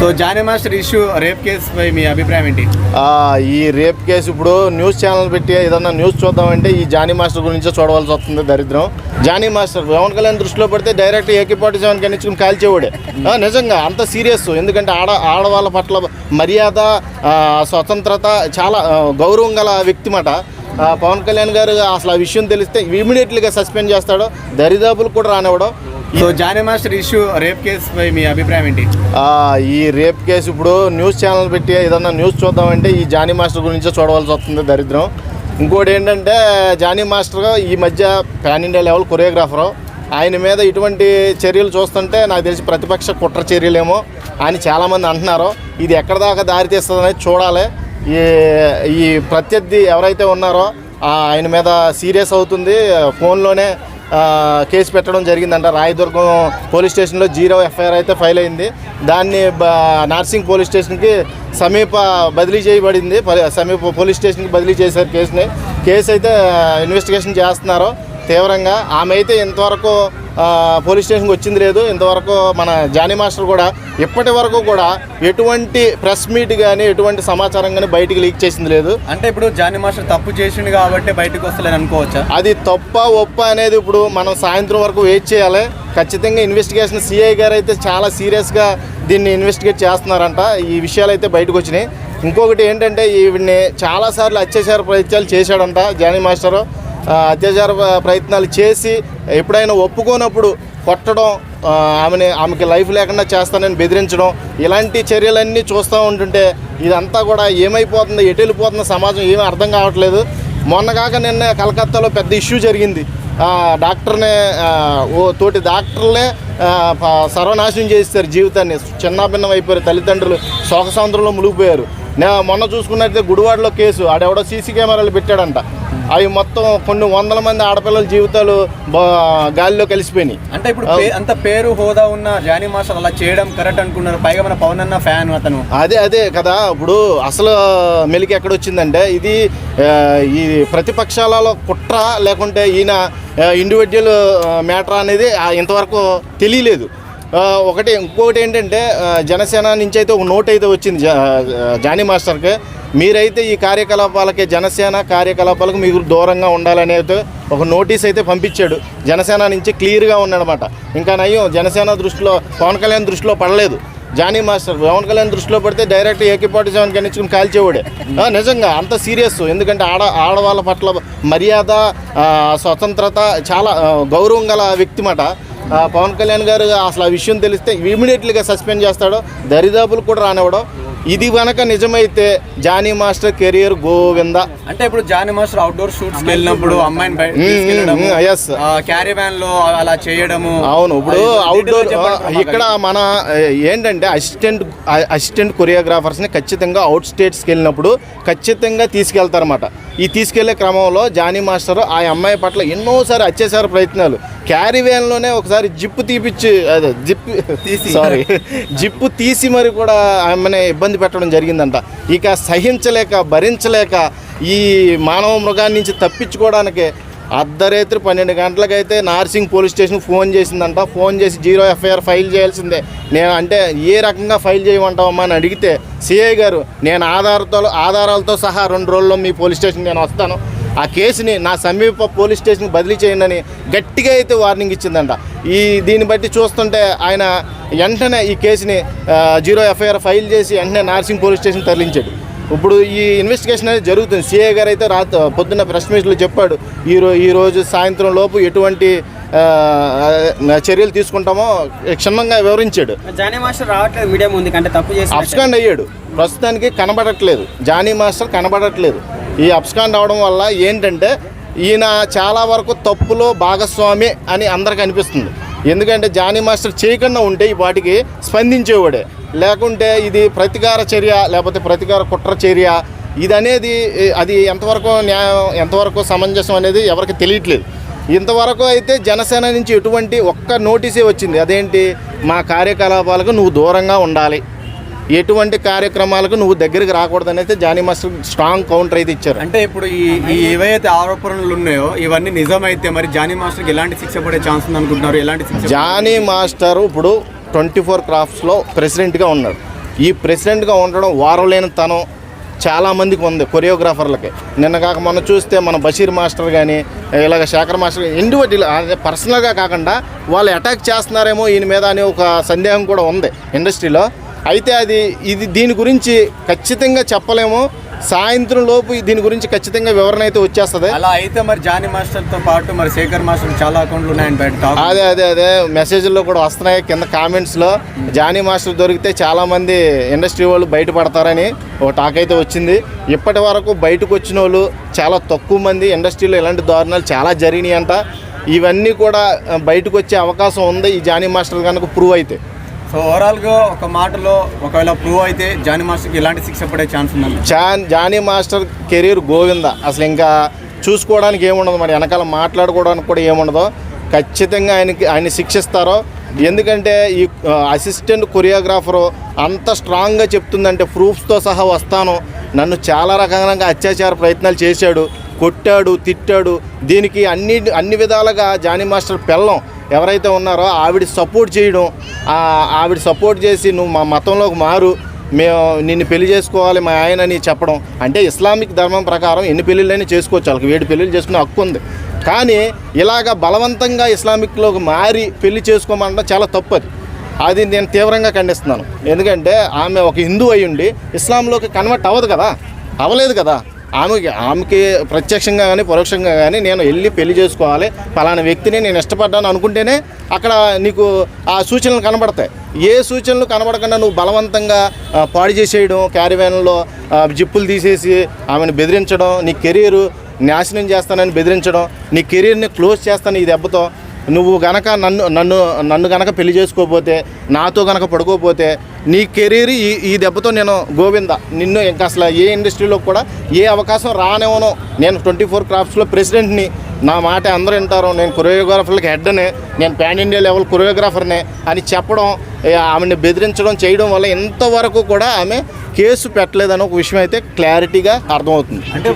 So Jani master issue rape కేసుపై మీ అభిప్రాయం ఏంటి? ఈ రేప్ కేసు ఇప్పుడు న్యూస్ ఛానల్ పెట్టి ఏదన్నా న్యూస్ చూద్దామంటే ఈ జానీ మాస్టర్ గురించి చూడవలసి వస్తుంది దరిద్రం. జానీ మాస్టర్ పవన్ కళ్యాణ్ దృష్టిలో పడితే డైరెక్ట్ ఏకే పార్టీ సెవెన్ కనిచ్చుకుని కాల్చేవాడే. నిజంగా అంత సీరియస్ ఎందుకంటే ఆడ ఆడవాళ్ళ పట్ల మర్యాద స్వతంత్రత చాలా గౌరవం గల వ్యక్తి మాట. పవన్ కళ్యాణ్ గారు అసలు ఆ విషయం తెలిస్తే ఇమీడియట్లీగా సస్పెండ్ చేస్తాడు. దరిదాపులు కూడా రానివ్వడం. So Jani master issue rape కేసుపై మీ అభిప్రాయం ఏంటి? ఈ రేప్ కేసు ఇప్పుడు న్యూస్ ఛానల్ పెట్టి ఏదన్నా న్యూస్ చూద్దామంటే ఈ జానీ మాస్టర్ గురించి చూడవలసి వస్తుంది దరిద్రం. ఇంకోటి ఏంటంటే జానీ మాస్టర్ ఈ మధ్య పాన్ ఇండియా లెవెల్ కొరియోగ్రాఫరు. ఆయన మీద ఇటువంటి చర్యలు చూస్తుంటే నాకు తెలిసి ప్రతిపక్ష కుట్ర చర్యలేమో అని చాలామంది అంటున్నారు. ఇది ఎక్కడ దాకా దారి తీస్తుందనేది చూడాలి. ఈ ఈ ప్రత్యర్థి ఎవరైతే ఉన్నారో ఆయన మీద సీరియస్ అవుతుంది. ఫోన్లోనే కేసు పెట్టడం జరిగిందంట. రాయదుర్గం పోలీస్ స్టేషన్లో జీరో ఎఫ్ఐఆర్ అయితే ఫైల్ అయింది. దాన్ని బ- నార్సింగ్ పోలీస్ స్టేషన్కి సమీప బదిలీ చేయబడింది. సమీప పోలీస్ స్టేషన్కి బదిలీ చేశారు కేసుని. కేసు అయితే ఇన్వెస్టిగేషన్ చేస్తున్నారు. తీవ్రంగా. ఆమె అయితే ఇంతవరకు పోలీస్ స్టేషన్కి వచ్చింది లేదు. ఇంతవరకు మన జానీ మాస్టర్ కూడా ఇప్పటి వరకు కూడా ఎటువంటి ప్రెస్ మీట్ కానీ ఎటువంటి సమాచారం కానీ బయటికి లీక్ చేసింది లేదు. అంటే ఇప్పుడు జానీ మాస్టర్ తప్పు చేసిండు కాబట్టి బయటకు వస్తలేని అనుకోవచ్చా? అది తప్ప ఒప్ప అనేది ఇప్పుడు మనం సాయంత్రం వరకు వెయిట్ చేయాలి. ఖచ్చితంగా ఇన్వెస్టిగేషన్ సిఐ గారు అయితే చాలా సీరియస్గా దీన్ని ఇన్వెస్టిగేట్ చేస్తున్నారంట. ఈ విషయాలు అయితే బయటకు వచ్చినాయి. ఇంకొకటి ఏంటంటే ఈవిడ్ని చాలాసార్లు అత్యాచార ప్రయత్నాలు చేశాడంట జానీ మాస్టరు. అత్యాచార ప్రయత్నాలు చేసి ఎప్పుడైనా ఒప్పుకోనప్పుడు కొట్టడం ఆమెని ఆమెకి లైఫ్ లేకుండా చేస్తానని బెదిరించడం ఇలాంటి చర్యలన్నీ చూస్తూ ఉంటుంటే ఇదంతా కూడా ఏమైపోతుంది ఎటు వెళ్ళిపోతుంది సమాజం ఏమీ అర్థం కావట్లేదు. మొన్నగాక నిన్న కలకత్తాలో పెద్ద ఇష్యూ జరిగింది. డాక్టర్నే ఓ తోటి డాక్టర్లే సర్వనాశనం చేస్తారు జీవితాన్ని. చిన్నాభిన్నం అయిపోయారు తల్లిదండ్రులు శోక సముద్రంలో మునిగిపోయారు. మొన్న చూసుకున్నట్లయితే గుడివాడలో కేసు. ఆడెవడో సీసీ కెమెరాలు పెట్టాడంట. అవి మొత్తం కొన్ని వందల మంది ఆడపిల్లల జీవితాలు గాలిలో కలిసిపోయినాయి. అంటే ఇప్పుడు అంత పేరు హోదా ఉన్న జానీ మాస్టర్ అలా చేయడం కరెక్ట్ అనుకున్నారు. పైగా మన పవన్ అన్న ఫ్యాన్ అతను. అదే అదే కదా. ఇప్పుడు అసలు మెలికి ఎక్కడ వచ్చిందంటే ఇది ఈ ప్రతిపక్షాలలో కుట్ర లేకుంటే ఈయన ఇండివిజువల్ మ్యాటర్ అనేది ఇంతవరకు తెలియలేదు. ఒకటి ఇంకొకటి ఏంటంటే జనసేన నుంచి అయితే ఒక నోట్ అయితే వచ్చింది జా- జానీ మాస్టర్కి. మీరైతే ఈ కార్యకలాపాలకి జనసేన కార్యకలాపాలకు మీరు దూరంగా ఉండాలని అయితే ఒక నోటీస్ అయితే పంపించాడు. జనసేన నుంచి క్లియర్గా ఉన్నాడనమాట ఇంకా నయ్యం జనసేన దృష్టిలో పవన్ కళ్యాణ్ దృష్టిలో పడలేదు. జానీ మాస్టర్ పవన్ కళ్యాణ్ దృష్టిలో పడితే డైరెక్ట్ ఏకే ఫార్టీ సెవెన్ కనిచ్చుకుని కాల్చేవాడే. నిజంగా అంత సీరియస్. ఎందుకంటే ఆడ ఆడవాళ్ళ పట్ల మర్యాద స్వతంత్రత చాలా గౌరవం గల వ్యక్తి మాట పవన్ కళ్యాణ్ గారు అసలు ఆ విషయం తెలిస్తే ఇమీడియట్లీగా సస్పెండ్ చేస్తాడు దరిదాపులు కూడా రానివ్వడం ఇది కనుక నిజమైతే జానీ మాస్టర్ కెరియర్ గోవింద. అంటే ఇప్పుడు జానీ మాస్టర్ అవుట్డోర్ షూట్స్ వెళ్ళినప్పుడు అమ్మాయిని క్యారీ వ్యాన్లో అలా చేయడము అవును ఇప్పుడు అవుట్డోర్ ఇక్కడ మన ఏంటంటే అసిస్టెంట్ అసిస్టెంట్ కొరియోగ్రాఫర్స్ని ఖచ్చితంగా అవుట్ స్టేట్స్కి వెళ్ళినప్పుడు ఖచ్చితంగా తీసుకెళ్తారన్నమాట. ఈ తీసుకెళ్ళే క్రమంలో జానీ మాస్టర్ ఆ అమ్మాయి పట్ల ఎన్నోసారి అత్యాచార ప్రయత్నాలు క్యారీ వ్యాన్లోనే ఒకసారి జిప్పు తీపిచ్చి అదే జిప్పు తీసి. సారీ జిప్పు తీసి మరి కూడా ఆమెని ఇబ్బంది పెట్టడం జరిగిందంట ఇక సహించలేక భరించలేక ఈ మానవ మృగాన్ని నుంచి తప్పించుకోవడానికి అర్ధరాత్రి పన్నెండు గంటలకైతే నార్సింగ్ పోలీస్ స్టేషన్ ఫోన్ చేసిందంట. ఫోన్ చేసి జీరో ఎఫ్ఐఆర్ ఫైల్ చేయాల్సిందే. నేను అంటే ఏ రకంగా ఫైల్ చేయమంటావమ్మా అని అడిగితే సిఐ గారు నేను ఆధారతో ఆధారాలతో సహా రెండు రోజుల్లో మీ పోలీస్ స్టేషన్ నేను వస్తాను. ఆ కేసుని నా సమీప పోలీస్ స్టేషన్కి బదిలీ చేయండి అని గట్టిగా అయితే వార్నింగ్ ఇచ్చిందంట. ఈ దీన్ని బట్టి చూస్తుంటే ఆయన వెంటనే ఈ కేసుని జీరో ఎఫ్ఐఆర్ ఫైల్ చేసి వెంటనే నార్సింగ్ పోలీస్ స్టేషన్ తరలించాడు. ఇప్పుడు ఈ ఇన్వెస్టిగేషన్ అనేది జరుగుతుంది. సిఏ గారు అయితే రాత్రి పొద్దున్న ప్రెస్ మీట్లో చెప్పాడు. ఈ రో ఈ రోజు సాయంత్రం లోపు ఎటువంటి చర్యలు తీసుకుంటామో క్షుణ్ణంగా వివరించాడు. జానీ మాస్టర్ రావట్లేదు మీడియా ముందుకు అంటే తప్పు చేసి అబ్స్కాండ్ అయ్యాడు. ప్రస్తుతానికి కనబడట్లేదు. జానీ మాస్టర్ కనబడట్లేదు. ఈ అబ్స్కాండ్ అవడం వల్ల ఏంటంటే ఈయన చాలా వరకు తప్పులో భాగస్వామి అని అందరికి అనిపిస్తుంది. ఎందుకంటే జానీ మాస్టర్ చేయకుండా ఉంటే ఈ వాటికి స్పందించేవాడే. లేకుంటే ఇది ప్రతీకార చర్య లేకపోతే ప్రతీకార కుట్ర చర్య. ఇది అనేది ఏ, అది ఎంతవరకు న్యాయం ఎంతవరకు సమంజసం అనేది ఎవరికి తెలియట్లేదు. ఇంతవరకు అయితే జనసేన నుంచి ఎటువంటి ఒక్క నోటీసే వచ్చింది. అదేంటి? మా కార్యకలాపాలకు నువ్వు దూరంగా ఉండాలి. ఎటువంటి కార్యక్రమాలకు నువ్వు దగ్గరికి రాకూడదని అయితే జానీ మాస్టర్ స్ట్రాంగ్ కౌంటర్ అయితే ఇచ్చారు. అంటే ఇప్పుడు ఈ ఈ ఏవైతే ఆరోపణలు ఉన్నాయో ఇవన్నీ నిజమైతే మరి జానీ మాస్టర్కి ఎలాంటి శిక్ష పడే ఛాన్స్ ఉంది అనుకుంటున్నారు ఎలాంటి శిక్ష జానీ మాస్టర్ ఇప్పుడు ట్వంటీ ఫోర్ క్రాఫ్ట్స్లో ప్రెసిడెంట్గా ఉన్నాడు ఈ ప్రెసిడెంట్గా ఉండడం వారం లేని తనం చాలా మందికి ఉంది కొరియోగ్రాఫర్లకి. నిన్న కాక మొన్న చూస్తే మన బషీర్ మాస్టర్ కానీ ఇలాగ శేఖర్ మాస్టర్ ఇండివిజువల్ అదే పర్సనల్గా కాకుండా వాళ్ళు అటాక్ చేస్తున్నారేమో ఈయన మీద అనే ఒక సందేహం కూడా ఉంది ఇండస్ట్రీలో. అయితే అది ఇది దీని గురించి ఖచ్చితంగా చెప్పలేము. సాయంత్రం లోపు దీని గురించి ఖచ్చితంగా వివరణ అయితే వచ్చేస్తుంది. అలా అయితే మరి జానీ మాస్టర్తో పాటు మరి శేఖర్ మాస్టర్ చాలా అకౌంట్లు ఉన్నాయని బయట అదే అదే అదే. మెసేజ్లో కూడా వస్తున్నాయి కింద కామెంట్స్లో. జానీ మాస్టర్ దొరికితే చాలామంది ఇండస్ట్రీ వాళ్ళు బయటపడతారని ఒక టాక్ అయితే వచ్చింది. ఇప్పటి వరకు బయటకు వచ్చిన వాళ్ళు చాలా తక్కువ మంది ఇండస్ట్రీలో ఇలాంటి దారుణాలు చాలా జరిగినాయి అంట ఇవన్నీ కూడా బయటకు వచ్చే అవకాశం ఉంది. ఈ జానీ మాస్టర్ కనుక ప్రూవ్ అయితే. సో ఓవరాల్గా ఒక మాటలో ఒకవేళ ప్రూవ్ అయితే జానీ మాస్టర్కి ఎలాంటి శిక్ష పడే ఛాన్స్ ఉంది జాన్ జానీ మాస్టర్ కెరీర్ గోవింద. అసలు ఇంకా చూసుకోవడానికి ఏముండదు మరి వెనకాల మాట్లాడుకోవడానికి కూడా ఏముండదు. ఖచ్చితంగా ఆయనకి ఆయన శిక్షిస్తారో. ఎందుకంటే ఈ అసిస్టెంట్ కొరియోగ్రాఫరు అంత స్ట్రాంగ్గా చెప్తుందంటే ప్రూఫ్స్తో సహా వస్తాను. నన్ను చాలా రకంగా అత్యాచార ప్రయత్నాలు చేశాడు. కొట్టాడు తిట్టాడు. దీనికి అన్ని అన్ని విధాలుగా జానీ మాస్టర్ పెళ్ళం. ఎవరైతే ఉన్నారో ఆవిడ సపోర్ట్ చేయడం ఆవిడ సపోర్ట్ చేసి నువ్వు మా మతంలోకి మారు మేము నిన్ను పెళ్ళి చేసుకోవాలి మా ఆయన అని చెప్పడం. అంటే ఇస్లామిక్ ధర్మం ప్రకారం ఎన్ని పెళ్ళిళ్ళైనా చేసుకోవచ్చు వాళ్ళకి వేడి పెళ్ళిళ్ళు చేసుకునే హక్కు ఉంది. కానీ ఇలాగ బలవంతంగా ఇస్లామిక్లోకి మారి పెళ్ళి చేసుకోమనడం చాలా తప్పు అది. అది నేను తీవ్రంగా ఖండిస్తున్నాను. ఎందుకంటే ఆమె ఒక హిందూ అయి ఉండి ఇస్లాంలోకి కన్వర్ట్ అవ్వదు కదా అవ్వలేదు కదా. ఆమెకి ఆమెకి ప్రత్యక్షంగా కానీ పరోక్షంగా కానీ నేను వెళ్ళి పెళ్ళి చేసుకోవాలి. పలానా వ్యక్తిని నేను ఇష్టపడ్డాను అనుకుంటేనే అక్కడ నీకు ఆ సూచనలు కనబడతాయి. ఏ సూచనలు కనబడకుండా నువ్వు బలవంతంగా పాడు చేసేయడం క్యారివ్యాన్లో జిప్పులు తీసేసి ఆమెను బెదిరించడం నీ కెరీరు నాశనం చేస్తానని బెదిరించడం నీ కెరీర్ని క్లోజ్ చేస్తాను ఈ దెబ్బతో నువ్వు గనక నన్ను నన్ను నన్ను గనక పెళ్ళి చేసుకోకపోతే నాతో గనక పడుకోకపోతే నీ కెరీర్ ఈ ఈ దెబ్బతో నేను గోవింద. నిన్ను ఇంకా అసలు ఏ ఇండస్ట్రీలో కూడా ఏ అవకాశం రానివ్వను నేను ట్వంటీ ఫోర్ క్రాఫ్ట్స్లో ప్రెసిడెంట్ని. నా మాట అందరూ వింటారు. నేను కొరియోగ్రాఫర్లకి హెడ్ని. నేను పాన్ ఇండియా లెవెల్ కొరియోగ్రాఫర్నే అని చెప్పడం ఆమెను బెదిరించడం చేయడం వల్ల ఇంతవరకు కూడా ఆమె కేసు పెట్టలేదని ఒక విషయం అయితే క్లారిటీగా అర్థమవుతుంది. అంటే